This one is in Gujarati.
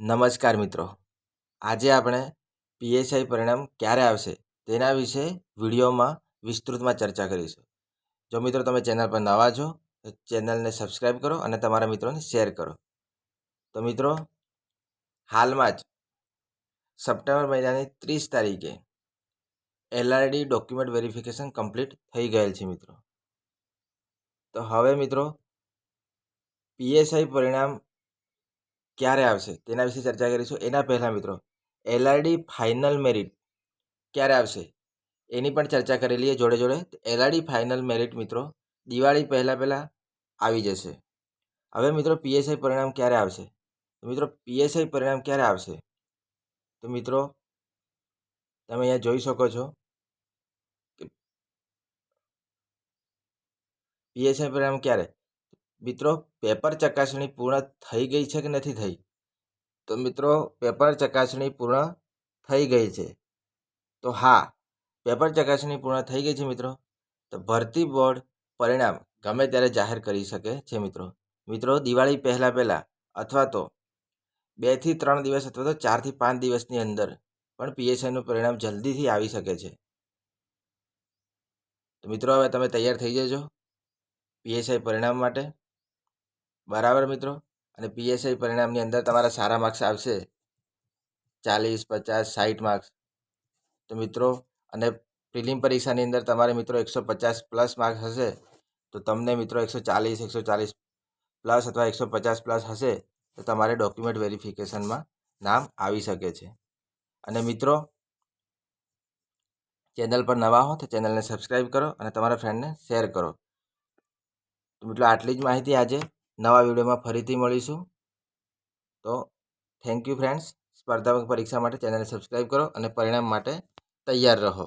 નમસ્કાર મિત્રો. આજે આપણે પીએસઆઈ પરિણામ ક્યારે આવશે તેના વિશે વિડીયોમાં વિસ્તૃતમાં ચર્ચા કરીશું. જો મિત્રો તમે ચેનલ પર નવા છો, તો ચેનલને સબસ્ક્રાઈબ કરો અને તમારા મિત્રોને શેર કરો. તો મિત્રો, હાલમાં જ સપ્ટેમ્બર મહિનાની ત્રીસ તારીખે એલઆરડી ડોક્યુમેન્ટ વેરિફિકેશન કમ્પ્લીટ થઈ ગયેલ છે મિત્રો. તો હવે મિત્રો, પીએસઆઈ પરિણામ ક્યારે આવશે? તેના વિશે ચર્ચા કરીશું. એના પહેલાં મિત્રો, એલઆરડી ફાઇનલ મેરિટ ક્યારે આવશે? એની પણ ચર્ચા કરી લઈએ જોડે જોડે. એલઆરડી ફાઇનલ મેરિટ મિત્રો, દિવાળી પહેલાં પહેલાં આવી જશે. હવે મિત્રો, પીએસઆઈ પરિણામ ક્યારે આવશે? મિત્રો, પીએસઆઈ પરિણામ ક્યારે આવશે? તો મિત્રો, તમે અહીંયા જોઈ શકો છો કે પીએસઆઈ પરિણામ ક્યારે? મિત્રો, પેપર ચકાસણી પૂર્ણ થઈ ગઈ છે કે નથી થઈ? તો મિત્રો, પેપર ચકાસણી પૂર્ણ થઈ ગઈ છે. તો હા, પેપર ચકાસણી પૂર્ણ થઈ ગઈ છે મિત્રો. તો ભરતી બોર્ડ પરિણામ ગમે ત્યારે જાહેર કરી શકે છે મિત્રો. મિત્રો, દિવાળી પહેલાં પહેલાં અથવા તો બેથી ત્રણ દિવસ અથવા તો ચારથી પાંચ દિવસની અંદર પણ પીએસઆઈનું પરિણામ જલ્દીથી આવી શકે છે. તો મિત્રો, હવે તમે તૈયાર થઈ જજો પીએસઆઈ પરિણામ માટે. બરાબર મિત્રો? અને પીએસઆઈ પરિણામની અંદર તમારા સારા માર્ક્સ આવશે. ચાલીસ, પચાસ સાઠ માર્ક્સ તો મિત્રો, અને પ્રિલિમ પરીક્ષાની અંદર તમારે મિત્રો એકસો પચાસ પ્લસ માર્ક્સ હશે. તો તમને મિત્રો એકસો ચાલીસ એકસો ચાલીસ પ્લસ અથવા એકસો પચાસ પ્લસ હશે, તો તમારે ડોક્યુમેન્ટ વેરિફિકેશનમાં નામ આવી શકે છે. અને મિત્રો, ચેનલ પર નવા હો તો ચેનલને સબસ્ક્રાઈબ કરો અને તમારા ફ્રેન્ડને શેર કરો. તો મિત્રો, આટલી જ માહિતી આજે. નવા વિડીયોમાં ફરીથી મળીશું. તો થેન્ક યુ ફ્રેન્ડ્સ સ્પર્ધાત્મક પરીક્ષા માટે ચેનલને સબસ્ક્રાઈબ કરો અને પરિણામ માટે તૈયાર રહો.